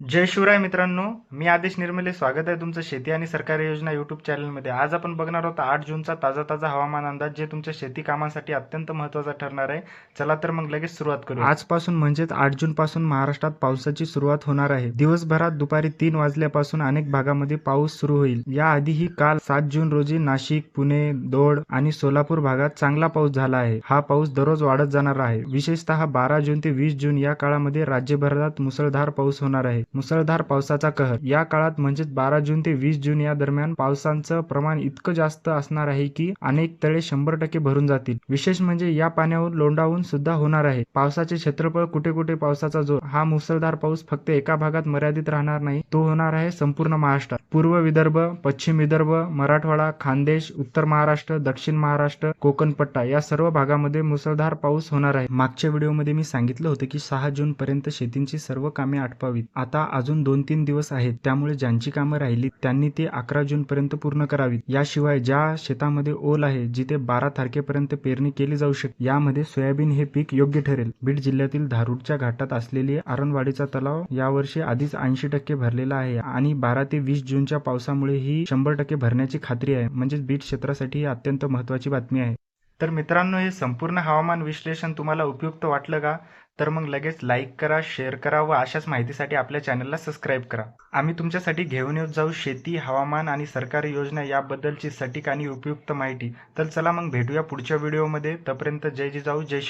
जय शिवराय मित्रांनो मी आदेश निर्मले स्वागत आहे तुमचं शेती आणि सरकारी योजना युट्यूब चॅनलमध्ये आज आपण बघणार आहोत आठ जूनचा ताजा ताजा हवामान अंदाज जे तुमच्या शेती कामांसाठी अत्यंत महत्त्वाचा ठरणार आहे. चला तर मग लगेच सुरुवात करू आजपासून म्हणजेच आठ जून पासून महाराष्ट्रात पावसाची सुरुवात होणार आहे. दिवसभरात दुपारी तीन वाजल्यापासून अनेक भागामध्ये पाऊस सुरू होईल. याआधीही काल सात जून रोजी नाशिक पुणे दोड आणि सोलापूर भागात चांगला पाऊस झाला आहे. हा पाऊस दररोज वाढत जाणार आहे. विशेषतः बारा जून ते वीस जून या काळामध्ये राज्यभरात मुसळधार पाऊस होणार आहे. मुसळधार पावसाचा कहर. या काळात म्हणजेच बारा जून ते वीस जून या दरम्यान पावसाचं प्रमाण इतकं जास्त असणार आहे की अनेक तळे शंभर टक्के भरून जातील. विशेष म्हणजे या पाण्यावर लोंडावून सुद्धा होणार आहे. पावसाचे क्षेत्रफळ कुठे कुठे पावसाचा जोर. हा मुसळधार पाऊस फक्त एका भागात मर्यादित राहणार नाही तो होणार आहे संपूर्ण महाराष्ट्रात. पूर्व विदर्भ पश्चिम विदर्भ मराठवाडा खानदेश उत्तर महाराष्ट्र दक्षिण महाराष्ट्र कोकणपट्टा या सर्व भागामध्ये मुसळधार पाऊस होणार आहे. मागच्या व्हिडिओमध्ये मी सांगितलं होतं की सहा जून पर्यंत शेतींची सर्व कामे आटपावीत. आता अजून दोन तीन दिवस आहेत त्यामुळे ज्यांची कामं राहिली त्यांनी ते अकरा जून पर्यंत पूर्ण करावीत. याशिवाय ज्या शेतामध्ये ओल आहे जिथे बारा तारखेपर्यंत पेरणी केली जाऊ शकते यामध्ये सोयाबीन हे पीक योग्य ठरेल. बीड जिल्ह्यातील धारूरच्या घाटात असलेली आरणवाडीचा तलाव यावर्षी आधीच ऐंशी टक्के भरलेला आहे आणि बारा ते वीस जूनच्या पावसामुळे ही शंभर टक्के भरण्याची खात्री आहे. म्हणजेच बीड क्षेत्रासाठी ही अत्यंत महत्वाची बातमी आहे. तर मित्रांनो हे संपूर्ण हवामान विश्लेषण तुम्हाला उपयुक्त वाटलं का? तर मग लगेच लाईक करा शेअर करा व अशाच माहितीसाठी आपल्या चॅनलला सबस्क्राईब करा. आम्ही तुमच्यासाठी घेऊन येत जाऊ शेती हवामान आणि सरकारी योजना याबद्दलची सटीक आणि उपयुक्त माहिती. तर चला मग भेटूया पुढच्या व्हिडिओमध्ये तोपर्यंत जय जिजाऊ जय